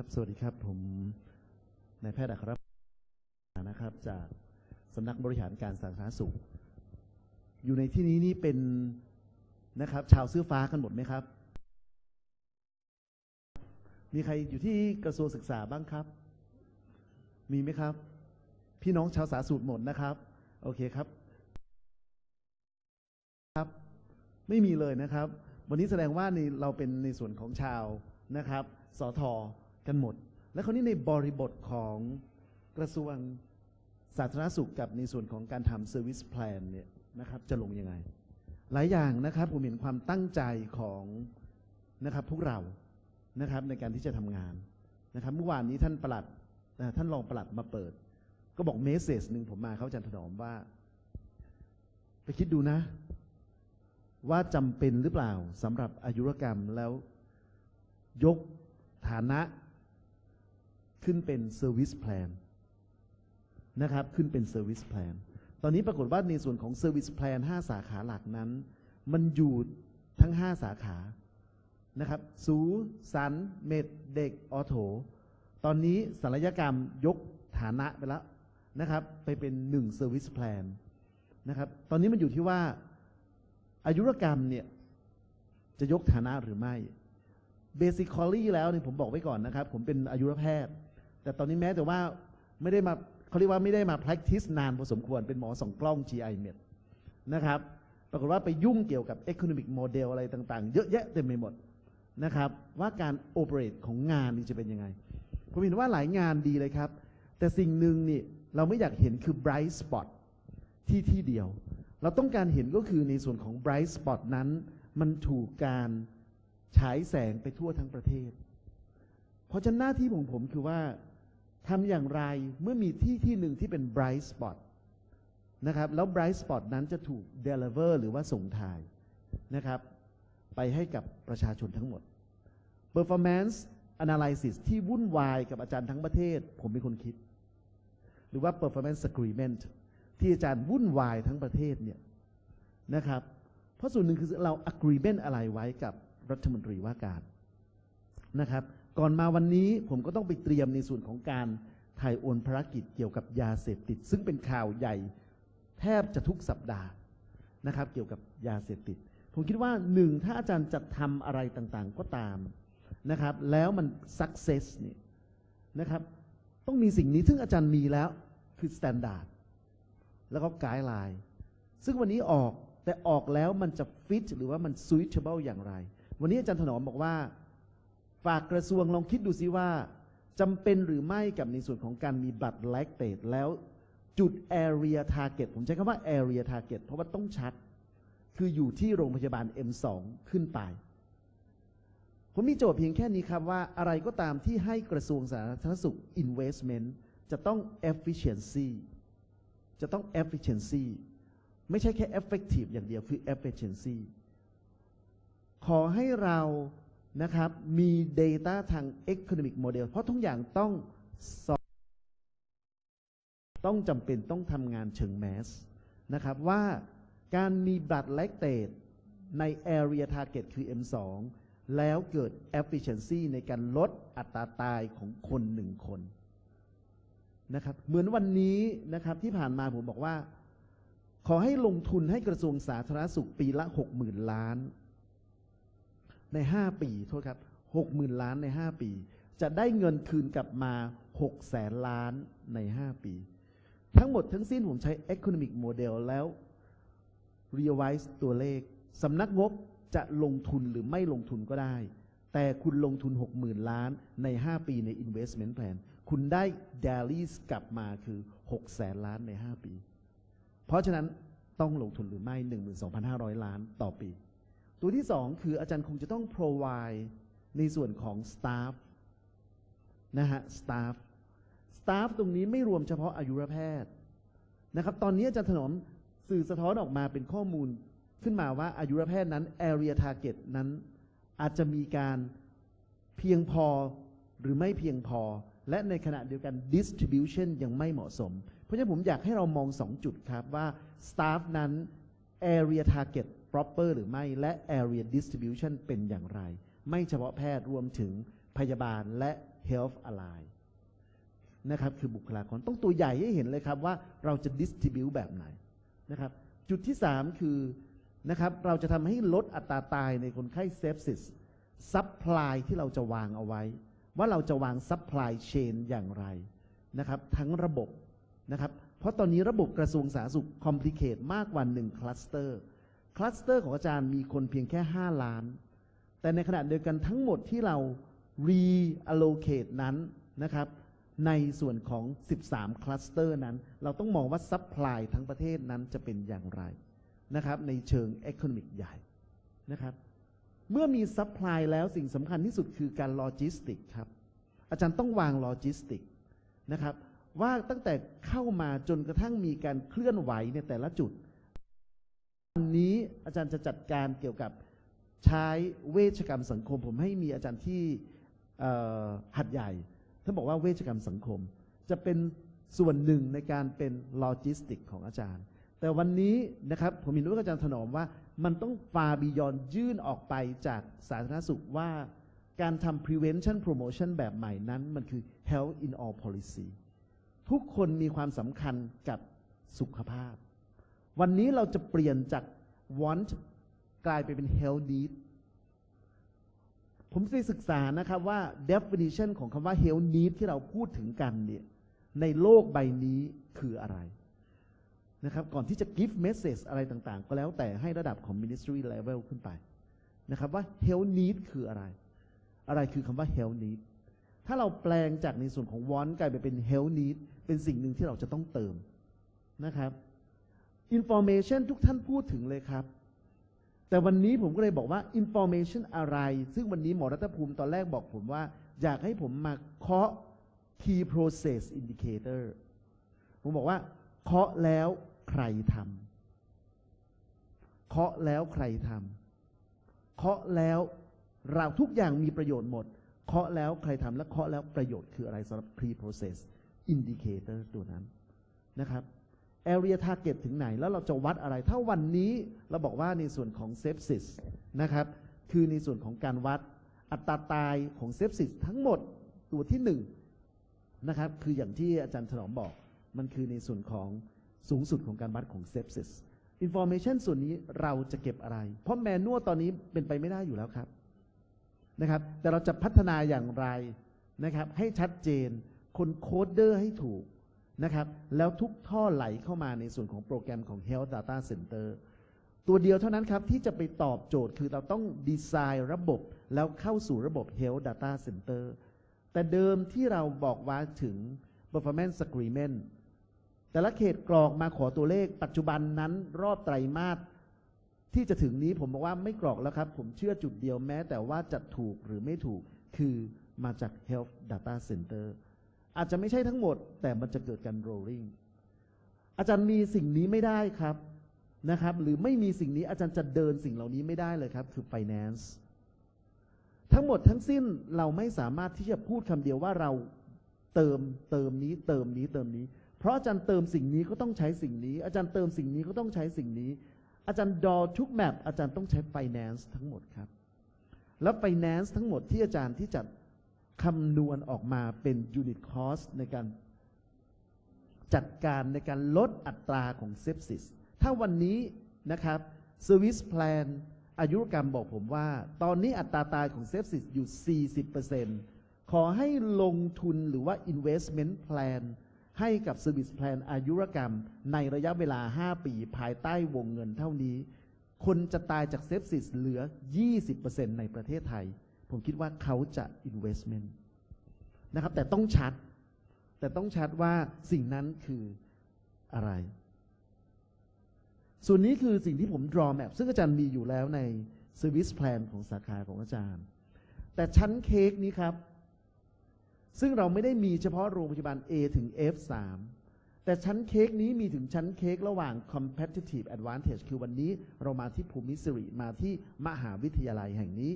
ครับสวัสดีครับผมนายแพทย์อัครพงศ์นะครับ จากสำนักบริหารการสาธารณสุข อยู่ในที่นี้นี่เป็นนะครับ ชาวเสื้อฟ้ากันหมดไหมครับ มีใครอยู่ที่กระทรวงศึกษาบ้างครับ มีไหมครับ พี่น้องชาวสาธารณสุขหมดนะครับ โอเคครับครับ ไม่มีเลยนะครับ วันนี้แสดงว่าในเราเป็นในส่วนของชาวนะครับสอทอ กันหมด และคราวนี้ในบริบทของกระทรวงสาธารณสุขกับในส่วนของการทำ Service Plan เนี่ยนะครับจะลงยังไง หลายอย่างนะครับผมเห็นความตั้งใจของนะครับพวกเรานะครับในการที่จะทำงานนะครับเมื่อวานนี้ท่านประหลัดท่านรองประหลัดมาเปิด ก็บอกเมสเซจหนึ่งผมมาเขาอาจันถนอมว่า ไปคิดดูนะ ว่าจำเป็นหรือเปล่าสำหรับอายุรกรรมแล้วยกฐานะ ขึ้นเป็น Service Plan นะครับ ขึ้นเป็น Service Plan ตอนนี้ปรากฏว่าในส่วนของ Service Plan 5 สาขาหลักนั้น มันอยู่ทั้ง 5 สาขา นะครับ สูสัน เมด เด็ก ออโถ ตอนนี้ศัลยกรรมยกฐานะไปแล้วนะครับ ไปเป็น1 Service Plan นะครับ ตอนนี้มันอยู่ที่ว่าอายุรกรรมเนี่ยจะยกฐานะหรือไม่เบสิคอลี่แล้วเนี่ยผมบอกไว้ก่อนนะครับ ผมเป็นอายุรแพทย์ แต่ตอนนี้แม้แต่ว่าไม่ได้มาเขาเรียกว่าไม่ได้มา practice นานพอสมควรเป็นหมอสองกล้อง GI med นะครับ ปรากฏว่าไปยุ่งเกี่ยวกับ economic model อะไรต่างๆ เยอะแยะเต็มไปหมดนะครับ ว่าการ operate ของงานนี่จะเป็นยังไง ผมเห็นว่าหลายงานดีเลยครับ แต่สิ่งหนึ่งนี่เราไม่อยากเห็นคือ bright spot ที่ที่เดียว เราต้องการเห็นก็คือในส่วนของ bright spot นั้น มันถูกการฉายแสงไปทั่วทั้งประเทศ เพราะฉะนั้นหน้าที่ของผมคือว่า ทำอย่างไรเมื่อมีที่ที่หนึ่งที่เป็น bright spot นะครับ แล้ว bright spot นั้นจะถูก deliver หรือว่าส่งถ่ายนะครับ ไปให้กับประชาชนทั้งหมด performance analysis ที่วุ่นวายกับอาจารย์ทั้งประเทศ ผมเป็นคนคิด หรือว่า performance agreement ที่อาจารย์วุ่นวายทั้งประเทศเนี่ยนะครับ เพราะส่วนหนึ่งคือเรา agreement อะไรไว้กับรัฐมนตรีว่าการนะครับ ก่อนมาวันนี้ผมก็ต้องไปเตรียมในส่วนของการถ่ายโอนภารกิจเกี่ยวกับยาเสพติด ซึ่งเป็นข่าวใหญ่แทบจะทุกสัปดาห์นะครับ เกี่ยวกับยาเสพติด ผมคิดว่าหนึ่งถ้าอาจารย์จะทำอะไรต่างๆก็ตามนะครับ แล้วมัน success นี่ยนะครับ ต้องมีสิ่งนี้ซึ่งอาจารย์มีแล้วคือ standard แล้วก็ guideline ซึ่งวันนี้ออกแต่ออกแล้วมันจะ fit หรือว่ามัน suitable อย่างไร วันนี้อาจารย์ถนอมบอกว่า ฝากกระทรวงลองคิดดูซิว่าจำเป็นหรือไม่กับในส่วนของการมีบัตรแลกเตดแล้วจุด area target ผมใช้คำว่า area target เพราะว่าต้องชัด คืออยู่ที่โรงพยาบาล M2 ขึ้นไป ผมมีโจทย์เพียงแค่นี้ครับว่าอะไรก็ตามที่ให้กระทรวงสาธารณสุข investment จะต้อง efficiency จะต้อง efficiency ไม่ใช่แค่ effective อย่างเดียวคือ efficiency ขอให้เรา นะครับ มี Data ทาง Economic Model เพราะทุกอย่างต้องสอบต้องจำเป็นต้องทำงานเชิงแมสนะครับว่าการมีบัตรแลกเตดใน Area Target คือ M2 แล้วเกิด Efficiency ในการลดอัตราตายของคนหนึ่งคนนะครับเหมือนวันนี้นะครับที่ผ่านมาผมบอกว่า ขอให้ลงทุนให้กระทรวงสาธารณสุขปีละ 60,000 ล้าน ใน 5 ปีโทษครับ60,000 ล้านใน 5 ปี จะได้เงินคืนกลับมา6แสนล้านใน 5 ปี ทั้งหมดทั้งสิ้นผมใช้ Economic Model แล้ว Revise ตัวเลขสำนักงบจะลงทุนหรือไม่ลงทุนก็ได้ แต่คุณลงทุน 60,000 ล้านใน 5 ปีใน Investment Plan คุณได้ Daily กลับมาคือ6แสนล้านใน 5 ปี เพราะฉะนั้นต้องลงทุนหรือไม่ 12,500 ล้านต่อปี ตัวที่สองคืออาจารย์คงจะต้อง provide ในส่วนของ staff นะฮะ staff staff ตรงนี้ไม่รวมเฉพาะอายุรแพทย์นะครับตอนนี้อาจารย์ถนอมสื่อสะท้อนออกมาเป็นข้อมูลขึ้นมาว่าอายุรแพทย์นั้น area target นั้น อาจจะมีการเพียงพอหรือไม่เพียงพอ และในขณะเดียวกัน distribution ยังไม่เหมาะสม เพราะฉะนั้นผมอยากให้เรามอง 2 จุดครับว่า staff นั้น area target proper หรือไม่และ area distribution เป็นอย่างไร ไม่เฉพาะแพทย์รวมถึงพยาบาลและ health ally นะครับคือบุคลากรต้องตัวใหญ่ให้เห็นเลยครับว่าเราจะ distribute แบบไหนนะครับจุดที่ 3 คือนะครับเราจะทำให้ลดอัตราตายในคนไข้เซฟซิสซัพพลายที่เราจะวางเอาไว้ ว่าเราจะวางซัพพลายเชนอย่างไรนะครับทั้งระบบนะครับเพราะตอนนี้ระบบกระทรวงสาธารณสุขคอมพลีเคทมากกว่า1คลัสเตอร์ คลัสเตอร์ของอาจารย์มีคนเพียงแค่ 5 ล้าน แต่ในขณะเดียวกันทั้งหมดที่เรา reallocate นั้นนะครับ ในส่วนของ 13 คลัสเตอร์นั้น เราต้องมองว่าซัพพลายทั้งประเทศนั้นจะเป็นอย่างไรนะครับ ในเชิง Economic ใหญ่นะครับ เมื่อมีซัพพลายแล้วสิ่งสำคัญที่สุดคือการโลจิสติกครับ อาจารย์ต้องวางโลจิสติกนะครับ ว่าตั้งแต่เข้ามาจนกระทั่งมีการเคลื่อนไหวในแต่ละจุด วันนี้อาจารย์จะจัดการเกี่ยวกับใช้เวชกรรมสังคม ผมให้มีอาจารย์ที่หัดใหญ่ท่านบอกว่าเวชกรรมสังคม จะเป็นส่วนหนึ่งในการเป็นโลจิสติกของอาจารย์ แต่วันนี้นะครับผมเห็นด้วยกับอาจารย์ถนอมว่ามันต้องฟาบิยอนยื่นออกไปจากสาธารณสุขว่าการทำ prevention promotion แบบใหม่นั้น มันคือ health in all policy ทุกคนมีความสำคัญกับสุขภาพ วันนี้เราจะเปลี่ยนจาก want กลายไปเป็น health need ผมไปศึกษานะครับว่า definition ของคำว่า health need ที่เราพูดถึงกันเนี่ยในโลกใบนี้คืออะไรนะครับก่อนที่จะ give message อะไรต่างๆ ก็แล้วแต่ให้ระดับของ ministry level ขึ้นไปนะครับว่า health need คืออะไร อะไรคือคำว่า health need ถ้าเราแปลงจากในส่วนของ want กลายไปเป็น health need เป็นสิ่งหนึ่งที่เราจะต้องเติมนะครับ information ทุกท่านพูดถึงเลยครับ แต่วันนี้ผมก็เลยบอกว่า information อะไร ซึ่งวันนี้หมอรัตภูมิตอนแรกบอกผมว่า อยากให้ผมมาเคาะ key process indicator ผมบอกว่า เคาะแล้วใครทำเคาะแล้วใครทำเคาะแล้วเราทุกอย่างมีประโยชน์หมด เคาะแล้วใครทำและเคาะแล้วประโยชน์คืออะไรสำหรับ pre process indicator ตัวนั้นนะครับ area target ถึงไหน แล้วเราจะวัดอะไร ถ้าวันนี้เราบอกว่าในส่วนของ sepsis นะครับ คือในส่วนของการวัดอัตราตายของ sepsis ทั้งหมดตัวที่หนึ่งนะครับ คืออย่างที่อาจารย์ถนอมบอก มันคือในส่วนของสูงสุดของการวัดของ sepsis information ส่วนนี้เราจะเก็บอะไร เพราะแมนนวลตอนนี้เป็นไปไม่ได้อยู่แล้วครับนะครับ แต่เราจะพัฒนาอย่างไรนะครับ ให้ชัดเจน คนโคดเดอร์ให้ถูก นะครับแล้วทุกท่อไหลเข้ามาในส่วนของโปรแกรมของ Health Data Center ตัวเดียวเท่านั้นครับ ที่จะไปตอบโจทย์คือเราต้องดีไซน์ระบบแล้วเข้าสู่ระบบ Health Data Center แต่เดิมที่เราบอกว่าถึง performance agreement แต่ละเขตกรอกมาขอตัวเลขปัจจุบันนั้นรอบไตรมาสที่จะถึงนี้ผมบอกว่าไม่กรอกแล้วครับ ผมเชื่อจุดเดียวแม้แต่ว่าจะถูกหรือไม่ถูกคือมาจาก Health Data Center อาจจะไม่ใช่ทั้งหมด แต่มันจะเกิดการ rolling อาจารย์มีสิ่งนี้ไม่ได้ครับนะครับ หรือไม่มีสิ่งนี้อาจารย์จะเดินสิ่งเหล่านี้ไม่ได้เลยครับ คือ finance ทั้งหมดทั้งสิ้นเราไม่สามารถที่จะพูดคำเดียวว่าเราเติมเติมนี้เติมนี้เติมนี้ เพราะอาจารย์เติมสิ่งนี้ก็ต้องใช้สิ่งนี้ อาจารย์เติมสิ่งนี้ก็ต้องใช้สิ่งนี้ อาจารย์ดอทุกแมปอาจารย์ต้องใช้ finance ทั้งหมดครับ แล้ว finance ทั้งหมดที่อาจารย์ที่จัด คำนวณออกมาเป็น unit cost ในการจัดการในการลดอัตราของ sepsis ถ้าวันนี้นะครับ service plan อายุรกรรมบอกผมว่า ตอนนี้อัตราตายของ sepsis อยู่ 40%ขอให้ลงทุนหรือว่า investment plan ให้กับ service plan อายุรกรรม ในระยะเวลา 5 ปี ภายใต้วงเงินเท่านี้ คนจะตายจาก sepsis เหลือ 20%ในประเทศไทย ผมคิดว่าเขาจะ investment นะครับ แต่ต้องชัด แต่ต้องชัดว่าสิ่งนั้นคืออะไร ส่วนนี้คือสิ่งที่ผม draw map ซึ่งอาจารย์มีอยู่แล้วใน service plan ของสาขาของอาจารย์ แต่ชั้นเค้กนี้ครับ ซึ่งเราไม่ได้มีเฉพาะโรงพยาบาล A ถึง F3 แต่ชั้นเค้กนี้มีถึงชั้นเค้กระหว่าง competitive advantage คือวันนี้เรามาที่ภูมิสิริมาที่มหาวิทยาลัยแห่งนี้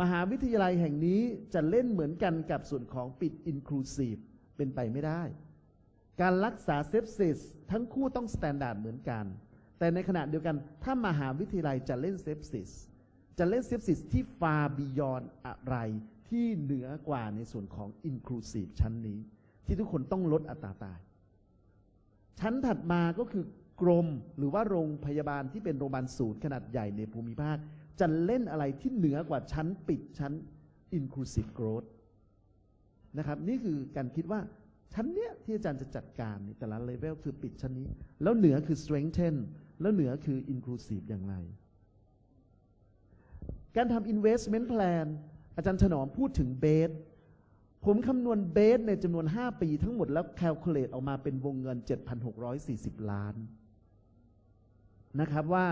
มหาวิทยาลัยแห่งนี้จะเล่นเหมือนกันกับส่วนของปิด inclusive เป็นไปไม่ได้ การรักษาเซฟซิสทั้งคู่ต้อง standard เหมือนกัน แต่ในขณะเดียวกันถ้ามหาวิทยาลัยจะเล่นเซฟซิสจะเล่นเซฟซิสที่ far beyond อะไรที่เหนือกว่าในส่วนของ inclusive ชั้นนี้ ที่ทุกคนต้องลดอัตราตาย ชั้นถัดมาก็คือกรมหรือว่าโรงพยาบาลที่เป็นโรงพยาบาลศูนย์ขนาดใหญ่ในภูมิภาค จะเล่นอะไรที่เหนือกว่าชั้นปิดชั้น inclusive growth นะครับนี่คือการคิดว่าชั้นเนี้ยที่อาจารย์จะจัดการแต่ละเลเวลคือปิดชั้นนี้ แล้วเหนือคือ strengthen แล้วเหนือคือ inclusive อย่างไรการทำ investment plan อาจารย์ถนอมพูดถึงเบส ผมคำนวณเบสในจำนวน 5 ปีทั้งหมดแล้ว calculate ออกมาเป็นวงเงิน 7,640 ล้าน นะครับว่า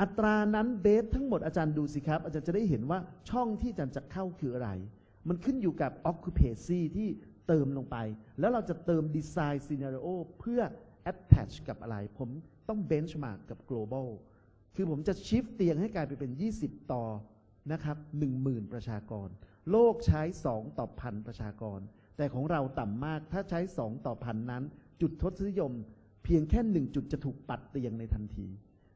อัตรานั้นเบสทั้งหมดอาจารย์ดูสิครับ อาจารย์จะได้เห็นว่าช่องที่อาจารย์จะเข้าคืออะไร มันขึ้นอยู่กับ occupancy ที่เติมลงไป แล้วเราจะเติม design scenario เพื่อ attach กับอะไร ผมต้อง benchmark กับ global คือผมจะ shift เตียงให้กลายไปเป็น 20 ต่อนะครับ10,000 ประชากร โลกใช้ 2 ต่อพันประชากร แต่ของเราต่ำมากถ้าใช้ 2 ต่อพันนั้น จุดทศนิยม เพียงแค่ 1 จุดจะถูกปัดเตียงในทันที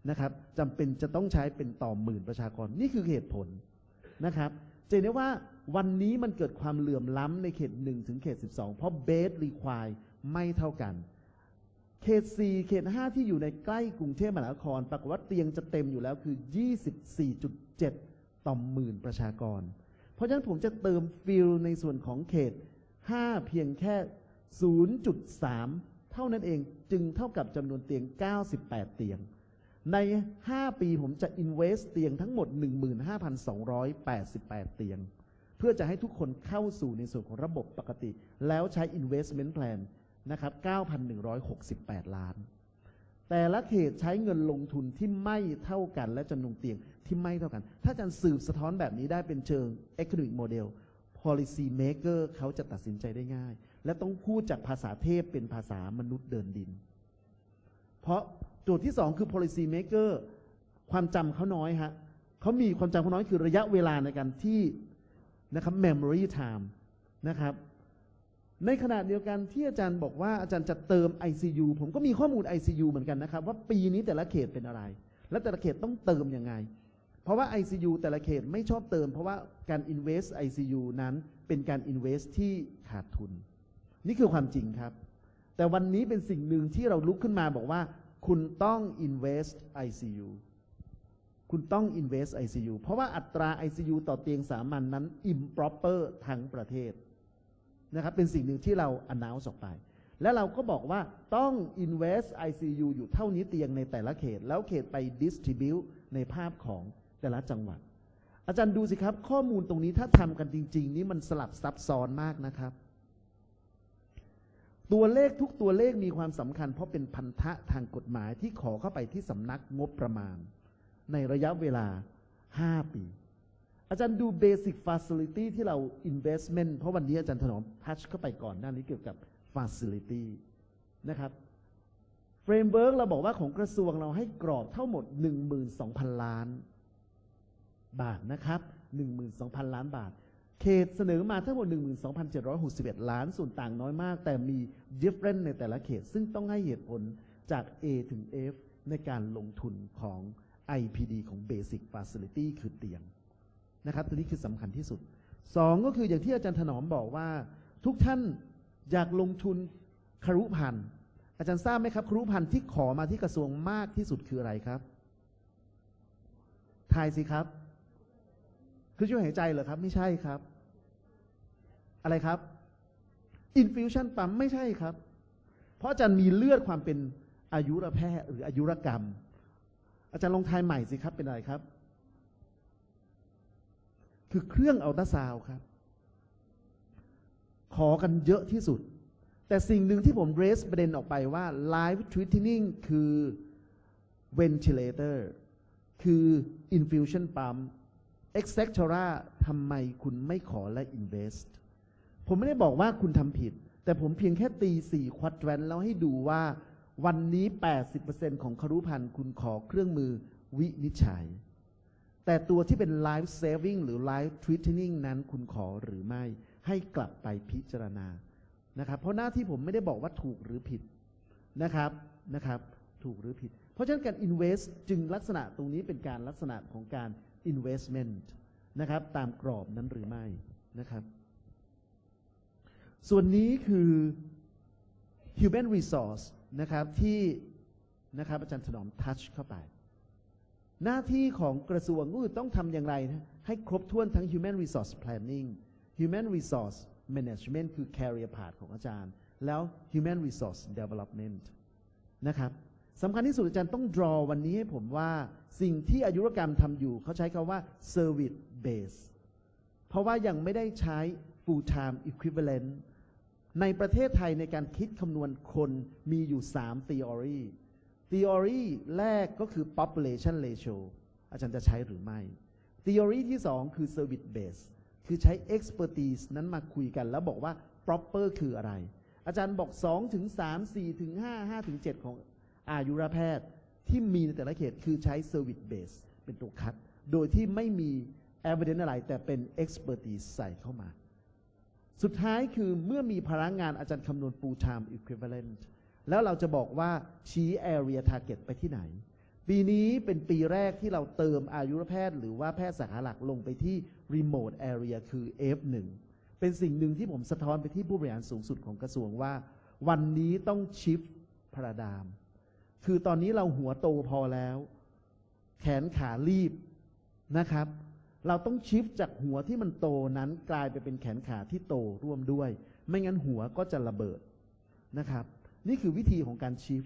นะครับจำเป็นจะต้องใช้เป็นต่อหมื่นประชากรนี่คือเหตุผลนะครับจะเห็นได้ว่าวันนี้มันเกิดความเหลื่อมล้ำในเขต 1 ถึงเขต 12 เพราะเบสรีควายไม่เท่ากัน เขต 4 เขต 5 ที่อยู่ในใกล้กรุงเทพมหานครปรากฏว่าเตียงจะเต็มอยู่แล้วคือ 24.7 ต่อหมื่นประชากร เพราะฉะนั้นผมจะเติมฟิลในส่วนของเขต 5 เพียงแค่ 0.3 เท่านั้นเองจึงเท่ากับจำนวนเตียง 98 เตียง ใน 5 ปีผมจะ invest เตียงทั้งหมด 15,288 เตียง เพื่อจะให้ทุกคนเข้าสู่ในส่วนของระบบปกติ แล้วใช้ investment plan นะครับ 9,168 ล้าน แต่ละเขตใช้เงินลงทุนที่ไม่เท่ากัน และจำนวนเตียงที่ไม่เท่ากัน ถ้าอาจารย์สืบสะท้อนแบบนี้ได้เป็นเชิง economic model policy maker เขาจะตัดสินใจได้ง่าย และต้องพูดจากภาษาเทพเป็นภาษามนุษย์เดินดิน เพราะ โจทย์ที่สองคือ policy maker ความจำเขาน้อยฮะเขามีความจำเขาน้อยคือระยะเวลาในการที่นะครับ memory time นะครับ ในขณะเดียวกันที่อาจารย์บอกว่าอาจารย์จะเติม ICU ผมก็มีข้อมูล ICU เหมือนกันนะครับ ว่าปีนี้แต่ละเขตเป็นอะไร และแต่ละเขตต้องเติมยังไง เพราะว่า ICU แต่ละเขตไม่ชอบเติม เพราะว่าการ invest ICU นั้นเป็นการ invest ที่ขาดทุน นี่คือความจริงครับ แต่วันนี้เป็นสิ่งหนึ่งที่เราลุกขึ้นมาบอกว่า คุณต้อง invest ICU คุณต้อง invest ICU เพราะว่าอัตรา ICU ต่อเตียงสามัญนนั้น improper ทั้งประเทศนะครับ เป็นสิ่งหนึ่งที่เรา announce ออกไป และเราก็บอกว่าต้อง invest ICU อยู่เท่านี้เตียงในแต่ละเขต แล้วเขตไป distribute ในภาพของแต่ละจังหวัด อาจารย์ดูสิครับ ข้อมูลตรงนี้ถ้าทำกันจริง ๆ นี่มันสลับซับซ้อนมากนะครับ ตัวเลขทุกตัวเลขมีความสำคัญ เพราะเป็นพันธะทางกฎหมายที่ขอเข้าไปที่สำนักงบประมาณ ในระยะเวลา 5 ปี อาจารย์ดู Basic Facility ที่เรา Investment เพราะวันนี้อาจารย์ถนอมทัชเข้าไปก่อนหน้านี้เกี่ยวกับ Facility นะครับ Framework เราบอกว่าของกระทรวงเราให้กรอบเท่าหมด 12,000 ล้าน บาทนะครับ 12,000 ล้านบาท เขตเสนอมาทั้งหมด 12,761 ล้าน ส่วนต่างน้อยมาก แต่มี different ในแต่ละเขต ซึ่งต้องให้เหตุผลจาก A ถึง F ในการลงทุนของ IPD ของ Basic Facility คือเตียงนะครับ ตัวนี้คือสำคัญที่สุดสองก็คืออย่างที่อาจารย์ถนอมบอกว่า ทุกท่านอยากลงทุนครุพันธ์อาจารย์ทราบไหมครับครุพันธ์ที่ขอมาที่กระทรวงมากที่สุดคืออะไรครับทายสิครับ คือช่วยหายใจเหรอครับ ไม่ใช่ครับ อะไรครับ infusion ปั๊มไม่ใช่ครับ เพราะอาจารย์มีเลือดความเป็นอายุรแพทย์หรืออายุรกรรม อาจารย์ลองทายใหม่สิครับเป็นอะไรครับ คือเครื่องอัลตราซาวครับ ขอกันเยอะที่สุด แต่สิ่งหนึ่งที่ผมเรสประเด็นออกไปว่า live treating คือ ventilator คือ infusion pump etc ทำไมคุณไม่ขอและ invest ผมไม่ได้บอกว่าคุณทำผิด แต่ผมเพียงแค่ตี4ควอดแวนแล้วให้ดูว่าวันนี้ 80%ของครุพันธ์คุณขอเครื่องมือวินิจฉัย แต่ตัวที่เป็น life saving หรือ life threatening นั้นคุณขอหรือไม่ ให้กลับไปพิจารณานะครับ เพราะหน้าที่ผมไม่ได้บอกว่าถูกหรือผิดนะครับนะครับ ถูกหรือผิด เพราะฉะนั้นการ invest จึงลักษณะตรงนี้เป็นการลักษณะของการ investment นะครับ ตามกรอบนั้นหรือไม่นะครับ ส่วนนี้คือ human resource นะครับที่นะครับอาจารย์ถนอมทัชเข้าไป หน้าที่ของกระทรวงก็คือต้องทำอย่างไรนะให้ครบถ้วนทั้ง human resource planning human resource management คือ career path ของอาจารย์ แล้ว human resource development นะครับ สำคัญที่สุดอาจารย์ต้อง draw วันนี้ให้ผมว่าสิ่งที่อายุรกรรมทำอยู่ เขาใช้คาว่า service base เพราะว่ายังไม่ได้ใช้ full time equivalent ในประเทศไทยในการคิดคำนวณคนมีอยู่ 3 theory theory แรกก็คือ population ratio อาจารย์จะใช้หรือไม่ theory ที่ 2 คือ service base คือใช้ expertise นั้นมาคุยกัน แล้วบอกว่า proper คืออะไร อาจารย์บอก2ถึง3 4ถึง5 5ถึง7ของ อายุรแพทย์ที่มีในแต่ละเขตคือใช้ service base เป็นตัวคัด โดยที่ไม่มี evidence อะไร แต่เป็น expertise ใส่เข้ามา สุดท้ายคือเมื่อมีพลังงานอาจารย์คำนวณ full time equivalent แล้วเราจะบอกว่าชี้ area target ไปที่ไหน ปีนี้เป็นปีแรกที่เราเติมอายุรแพทย์ หรือว่าแพทย์สาขาหลักลงไปที่ remote area คือ F1 เป็นสิ่งหนึ่งที่ผมสะท้อนไปที่ผู้บริหารสูงสุดของกระทรวงว่า วันนี้ต้องชิฟพระดาม คือตอนนี้เราหัวโตพอแล้ว แขนขารีบนะครับ เราต้องชิฟจากหัวที่มันโตนั้นกลายไปเป็นแขนขาที่โตร่วมด้วย ไม่งั้นหัวก็จะระเบิดนะครับ นี่คือวิธีของการชิฟ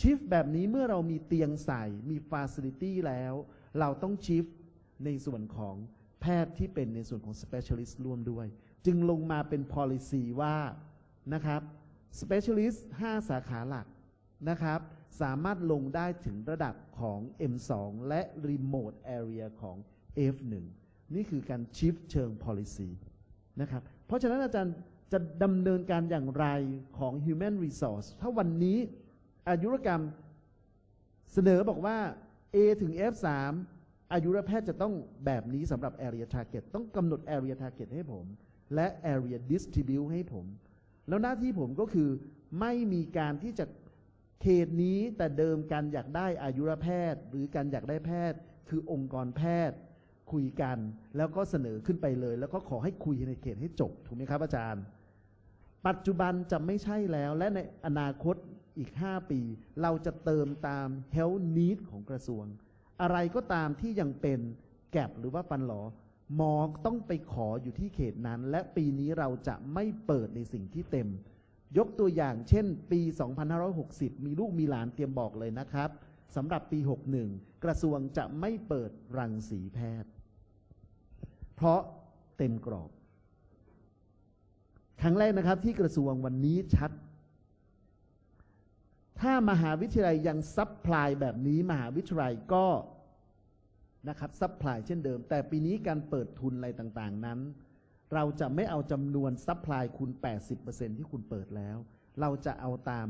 ชิฟแบบนี้เมื่อเรามีเตียงใส่มีฟาซิลิตี้แล้ว เราต้องชิฟในส่วนของแพทย์ที่เป็นในส่วนของ specialist ร่วมด้วย จึงลงมาเป็น policy ว่านะครับ specialist 5 สาขาหลักนะครับ สามารถลงได้ถึงระดับของ M2 และ remote area ของ F1 นี่คือการ shift เชิง policy นะครับ เพราะฉะนั้นอาจารย์จะดำเนินการอย่างไรของ human resource ถ้าวันนี้อายุรกรรมเสนอบอกว่า A ถึง F3 อายุรแพทย์จะต้องแบบนี้สำหรับ area target ต้องกำหนด area target ให้ผม และ area distribute ให้ผม แล้วหน้าที่ผมก็คือไม่มีการที่จะ เขตนี้แต่เดิมการอยากได้อายุรแพทย์ หรือการอยากได้แพทย์ คือองค์กรแพทย์ คุยกัน แล้วก็เสนอขึ้นไปเลย แล้วก็ขอให้คุยในเขตให้จบถูกไหมครับอาจารย์ ปัจจุบันจะไม่ใช่แล้วและในอนาคตอีก 5 ปี เราจะเติมตาม health need ของกระทรวง อะไรก็ตามที่ยังเป็นแกลบหรือว่าฟันหลอหมอต้องไปขออยู่ที่เขตนั้น และปีนี้เราจะไม่เปิดในสิ่งที่เต็ม ยกตัวอย่างเช่น ปี 2560 มีลูกมีหลานเตรียมบอกเลยนะครับสำหรับปี 61 กระทรวงจะไม่เปิดรังสีแพทย์ เพราะเต็มกรอบ ครั้งแรกนะครับที่กระทรวงวันนี้ชัด ถ้ามหาวิทยาลัยยังซัพพลายแบบนี้มหาวิทยาลัยก็นะครับซัพพลายเช่นเดิม แต่ปีนี้การเปิดทุนอะไรต่างๆนั้น เราจะไม่เอาจำนวนซัพพลายคุณ80%ที่คุณเปิดแล้ว เราจะเอาตาม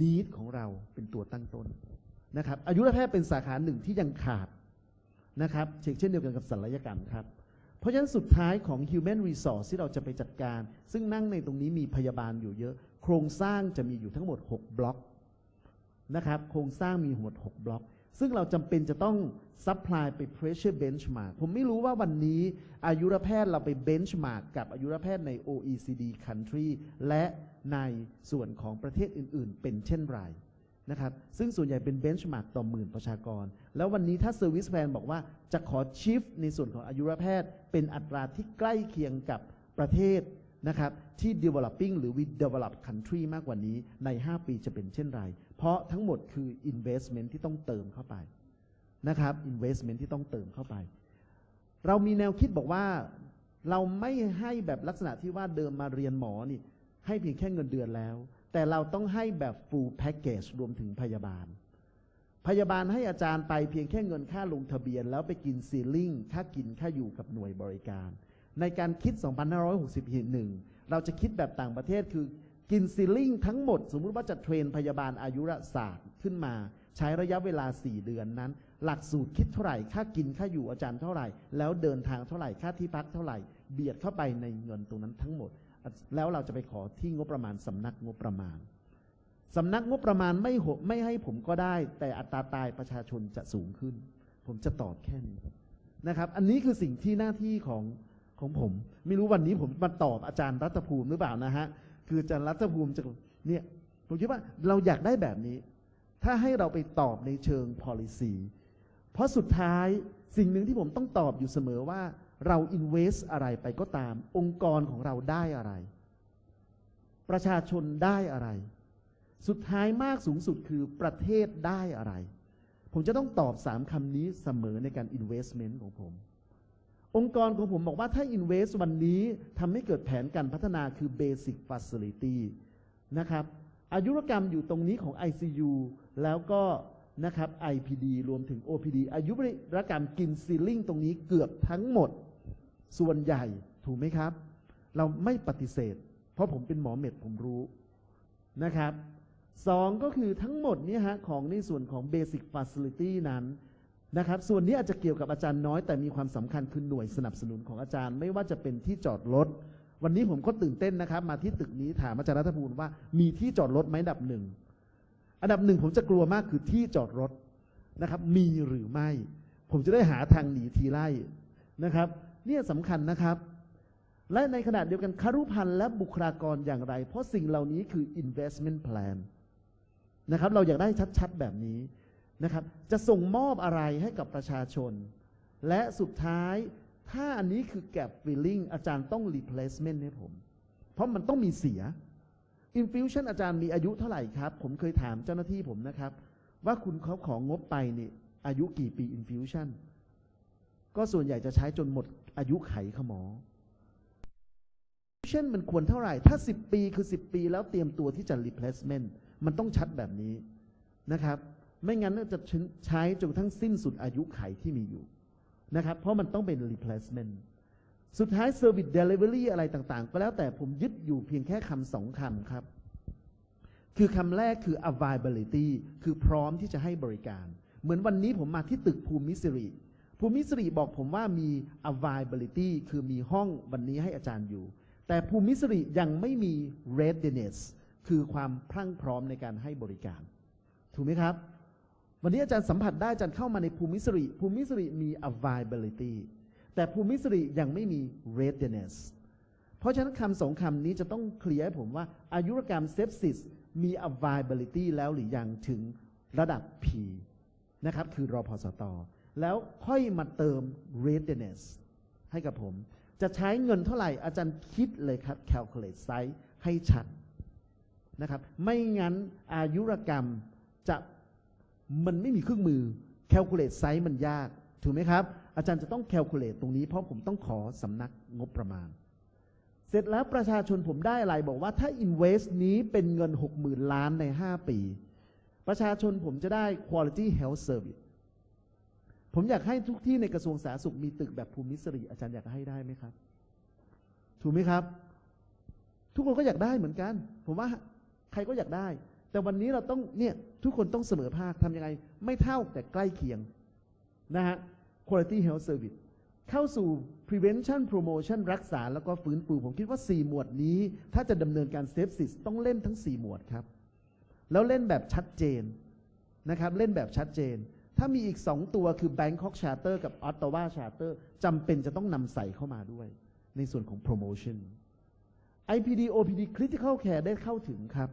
นีดของเราเป็นตัวตั้งต้นนะครับอายุรแพทย์เป็นสาขาหนึ่งที่ยังขาดนะครับเช่นเดียวกันกับศัลยกรรมครับ เพราะฉะนั้นสุดท้ายของ human resource ที่เราจะไปจัดการ ซึ่งนั่งในตรงนี้มีพยาบาลอยู่เยอะ โครงสร้างจะมีอยู่ทั้งหมด 6 บล็อกนะครับโครงสร้างมีทั้งหมด 6 บล็อก ซึ่งเราจำเป็นจะต้อง supply ไป pressure benchmark ผมไม่รู้ว่าวันนี้อายุรแพทย์เราไป benchmark กับอายุรแพทย์ใน OECD country และในส่วนของประเทศอื่น ๆ เป็นเช่นไรนะครับซึ่งส่วนใหญ่เป็น benchmark ต่อหมื่นประชากร แล้ววันนี้ถ้า service plan บอกว่าจะขอ shift ในส่วนของอายุรแพทย์ เป็นอัตราที่ใกล้เคียงกับประเทศ นะครับที่ developing หรือ with developed country มากกว่านี้ใน 5 ปีจะเป็นเช่นไร เพราะทั้งหมดคือ investment ที่ต้องเติมเข้าไปนะครับ investment ที่ต้องเติมเข้าไป เรามีแนวคิดบอกว่าเราไม่ให้แบบลักษณะที่ว่าเดิมมาเรียนหมอนี่ ให้เพียงแค่เงินเดือนแล้ว แต่เราต้องให้แบบ full package รวมถึงพยาบาล พยาบาลให้อาจารย์ไปเพียงแค่เงินค่าลงทะเบียน แล้วไปกินซีลิ่งค่ากินค่าอยู่กับหน่วยบริการ ในการคิด 2561 เราจะคิดแบบต่างประเทศคือกินซีลิ่งทั้งหมด สมมุติว่าจะเทรนพยาบาลอายุรศาสตร์ขึ้นมา ใช้ระยะเวลา 4 เดือนนั้น หลักสูตรคิดเท่าไหร่ ค่ากินค่าอยู่อาจารย์เท่าไหร่ แล้วเดินทางเท่าไหร่ค่าที่พักเท่าไหร่ เบียดเข้าไปในเงินตรงนั้นทั้งหมด แล้วเราจะไปขอที่งบประมาณสำนักงบประมาณสำนักงบประมาณไม่ไม่ให้ผมก็ได้ แต่อัตราตายประชาชนจะสูงขึ้น ผมจะตอบแค่นี้นะครับ อันนี้คือสิ่งที่หน้าที่ของ ของผม ไม่รู้วันนี้ผมมาตอบอาจารย์รัตภูมิหรือเปล่านะฮะคืออาจารย์รัตภูมิจะเนี่ยผมคิดว่าเราอยากได้แบบนี้ ถ้าให้เราไปตอบในเชิง policy เพราะสุดท้ายสิ่งหนึ่งที่ผมต้องตอบอยู่เสมอว่าเรา invest อะไรไปก็ตาม องค์กรของเราได้อะไร ประชาชนได้อะไร สุดท้ายมากสูงสุดคือประเทศได้อะไร ผมจะต้องตอบสามคำนี้เสมอในการ investment ของผม องค์กรของผมบอกว่าถ้า invest วันนี้ทำให้เกิดแผนการพัฒนาคือ basic facility นะครับอายุรกรรมอยู่ตรงนี้ของ ICU แล้วก็นะครับ IPD รวมถึง OPD อายุรกรรมกินซีลิ่งตรงนี้เกือบทั้งหมดส่วนใหญ่ถูกไหมครับ เราไม่ปฏิเสธ เพราะผมเป็นหมอเม็ดผมรู้นะครับสองก็คือทั้งหมดนี่ยฮะของในส่วนของ Basic Facility นั้น นะครับ ส่วนนี้อาจจะเกี่ยวกับอาจารย์น้อยแต่มีความสำคัญคือหน่วยสนับสนุนของอาจารย์ ไม่ว่าจะเป็นที่จอดรถ วันนี้ผมก็ตื่นเต้นนะครับ มาที่ตึกนี้ถามอาจารย์รัฐภูมิว่ามีที่จอดรถไหมอันดับหนึ่งอันดับหนึ่งผมจะกลัวมากคือที่จอดรถนะครับ มีหรือไม่ ผมจะได้หาทางหนีทีไล่นะครับ เนี่ยสำคัญนะครับ และในขณะเดียวกันคารุพันธ์และบุคลากรอย่างไร เพราะสิ่งเหล่านี้คือ investment plan นะครับ เราอยากได้ชัดๆแบบนี้ นะครับ จะส่งมอบอะไรให้กับประชาชน และสุดท้ายถ้าอันนี้คือ gap filling อาจารย์ต้อง replacement ให้ผม เพราะมันต้องมีเสีย infusion อาจารย์มีอายุเท่าไหร่ครับ ผมเคยถามเจ้าหน้าที่ผมนะครับ ว่าคุณเขาของงบไปนี่อายุกี่ปี infusion ก็ส่วนใหญ่จะใช้จนหมดอายุไขขมอเช่นมันควรเท่าไหร่ ถ้า 10 ปีคือ 10 ปีแล้วเตรียมตัวที่จะ replacement มันต้องชัดแบบนี้นะครับ ไม่งั้นจะใช้จนทั่งสิ้นสุดอายุไขที่มีอยู่นะครับ เพราะมันต้องเป็น replacement สุดท้าย service delivery อะไรต่างๆ ก็แล้วแต่ผมยึดอยู่เพียงแค่คำสองคำครับ คือคำแรกคือ availability คือพร้อมที่จะให้บริการ เหมือนวันนี้ผมมาที่ตึกภูมิสิริ ภูมิสิริบอกผมว่ามี availability คือมีห้องวันนี้ให้อาจารย์อยู่ แต่ภูมิสิริยังไม่มี readiness คือความพรั่งพร้อมในการให้บริการ ถูกไหมครับ วันนี้อาจารย์สัมผัสได้อาจารย์เข้ามาในภูมิสิริ ภูมิสิริมี availability แต่ภูมิสิริยังไม่มี readiness เพราะฉะนั้นคำสองคำนี้จะต้องเคลียร์ให้ผมว่า อายุรกรรมเซฟซิสมี availability แล้วหรือยังถึงระดับ P นะครับ คือรอพสตอแล้วค่อยมาเติม readiness ให้กับผม จะใช้เงินเท่าไหร่อาจารย์คิดเลยครับ calculate size ให้ชัดนะครับ ไม่งั้นอายุรกรรมจะ มันไม่มีเครื่องมือ calculate size มันยาก ถูกไหมครับ อาจารย์จะต้อง calculate ตรงนี้ เพราะผมต้องขอสำนักงบประมาณ เสร็จแล้วประชาชนผมได้อะไรบอกว่าถ้า invest นี้เป็นเงิน 60,000 ล้านใน 5 ปี ประชาชนผมจะได้ quality health service ผมอยากให้ทุกที่ในกระทรวงสาธารณสุขมีตึกแบบภูมิสรีอาจารย์อยากให้ได้ไหมครับ ถูกไหมครับ ทุกคนก็อยากได้เหมือนกัน ผมว่าใครก็อยากได้ แต่วันนี้เราต้องเนี่ยทุกคนต้องเสมอภาคทำยังไง ไม่เท่าแต่ใกล้เคียงนะฮะ quality health service เข้าสู่ prevention promotion รักษาแล้วก็ฟื้นฟูผมคิดว่า 4 หมวดนี้ ถ้าจะดำเนินการเซฟซิสต้องเล่นทั้ง 4 หมวดครับ แล้วเล่นแบบชัดเจนนะครับ เล่นแบบชัดเจน ถ้ามีอีก 2 ตัวคือ Bangkok Charter กับ Ottawa Charter จำเป็นจะต้องนำใส่เข้ามาด้วย ในส่วนของ promotion IPD OPD critical care ได้เข้าถึงครับ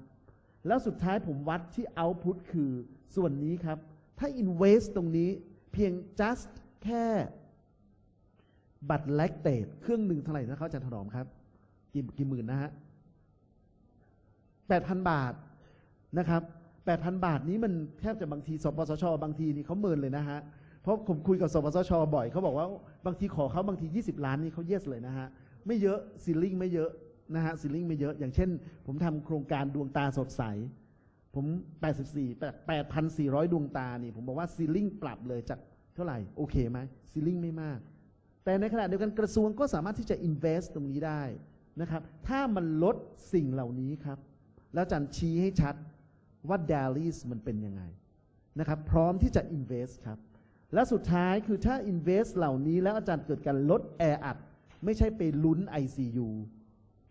แล้วสุดท้ายผมวัดที่ output คือส่วนนี้ครับ ถ้า invest ตรงนี้เพียง just แค่ บัตรแลคเตดเครื่องหนึ่งเท่าไหร่นะครับอาจารย์ถนอมครับ กี่กี่หมื่นนะฮะแปดพันบาทนะครับแปดพันบาทนี้มันแทบจะบางที สปสช บางทีนี่เขาเมินเลยนะฮะ เพราะผมคุยกับสปสช บ่อยเขาบอกว่าบางทีขอเขาบางที 20 ล้านนี่เขาเยสเลยนะฮะ ไม่เยอะซีลิงไม่เยอะ นะฮะซีลิ่งไม่เยอะ อย่างเช่น ผมทำโครงการดวงตาสดใส ผม 84 8,400 ดวงตานี่ ผมบอกว่าซีลิ่งปรับเลยจากเท่าไหร่ โอเคไหมซีลิ่งไม่มาก แต่ในขณะเดียวกันกระทรวงก็สามารถที่จะ invest ตรงนี้ได้นะครับ ถ้ามันลดสิ่งเหล่านี้ครับ แล้วอาจันชี้ให้ชัดว่า d a l i s มันเป็นยังไงนะครับ พร้อมที่จะ invest ครับ และสุดท้ายคือถ้า invest เหล่านี้แล้วอาจารย์เกิดการลดแออัด ไม่ใช่ไปลุ้น ICU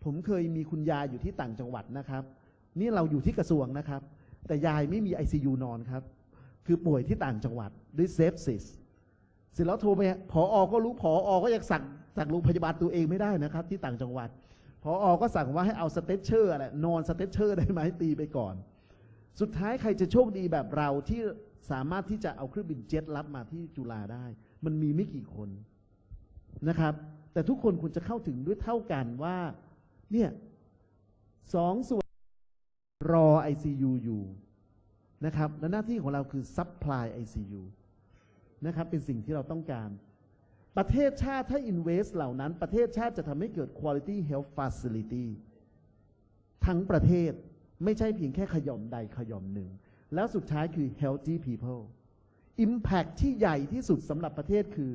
ผมเคยมีคุณยายอยู่ที่ต่างจังหวัดนะครับ นี่เราอยู่ที่กระทรวงนะครับ แต่ยายไม่มี ICU นอนครับ คือป่วยที่ต่างจังหวัดด้วยเซฟซิสเสร็จแล้วโทรไปพออก็รู้พออก็อยากสั่งทจากโรงพยาบาลตัวเองไม่ได้นะครับ ที่ต่างจังหวัดพออก็สั่งว่าให้เอาสเตชเชอร์อะไรนอนสเตชเชอร์ได้ไหมตีไปก่อน สุดท้ายใครจะโชคดีแบบเราที่สามารถที่จะเอาเครื่องบินเจ็ตรับมาที่จุฬาได้ มันมีไม่กี่คนนะครับ แต่ทุกคนควรจะเข้าถึงด้วยเท่ากันว่า เนี่ยสองส่วนรอ ICU อยู่นะครับและหน้าที่ของเราคือ supply ICU นะครับเป็นสิ่งที่เราต้องการ ประเทศชาติถ้า invest เหล่านั้น ประเทศชาติจะทำให้เกิด quality health facility ทั้งประเทศไม่ใช่เพียงแค่ขย่อมใดขย่อมหนึ่ง แล้วสุดท้ายคือ healthy people impact ที่ใหญ่ที่สุดสำหรับประเทศคือ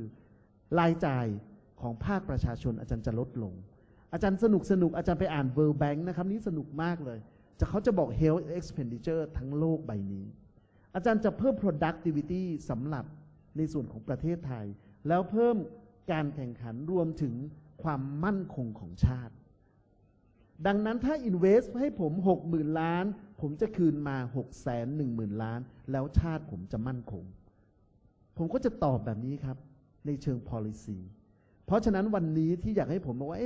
รายจ่ายของภาคประชาชนอาจารย์จะลดลง อาจารย์สนุกสนุกอาจารย์ไปอ่าน World Bank นะครับนี่สนุกมากเลย จะเขาจะบอก health expenditure ทั้งโลกใบนี้ อาจารย์จะเพิ่ม productivity สำหรับในส่วนของประเทศไทย แล้วเพิ่มการแข่งขันรวมถึงความมั่นคงของชาติ ดังนั้นถ้า invest ให้ผม 60,000 ล้าน ผมจะคืนมา 6 1 0 0 0 0 ล้าน แล้วชาติผมจะมั่นคง ผมก็จะตอบแบบนี้ครับ ในเชิง policy เพราะฉะนั้นวันนี้ที่อยากให้ผมบอกว่า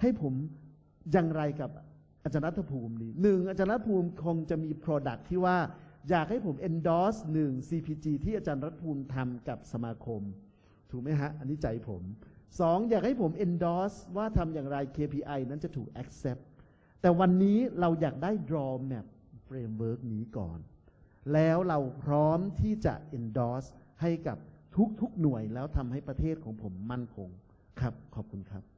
ให้ผมอย่างไรกับอาจารย์รัฐภูมิดีหนึ่งอาจารย์รัฐภูมิคงจะมี product ที่ว่าอยากให้ผม endorse หนึ่ง CPG ที่อาจารย์รัฐภูมิทำกับสมาคม ถูกไหมฮะ อันนี้ใจผมสองอยากให้ผม endorse ว่าทำอย่างไร KPI นั้นจะถูก accept แต่วันนี้เราอยากได้ draw map framework นี้ก่อน แล้วเราพร้อมที่จะ endorse ให้กับทุกๆหน่วยแล้วทำให้ประเทศของผมมั่นคงครับ ขอบคุณครับ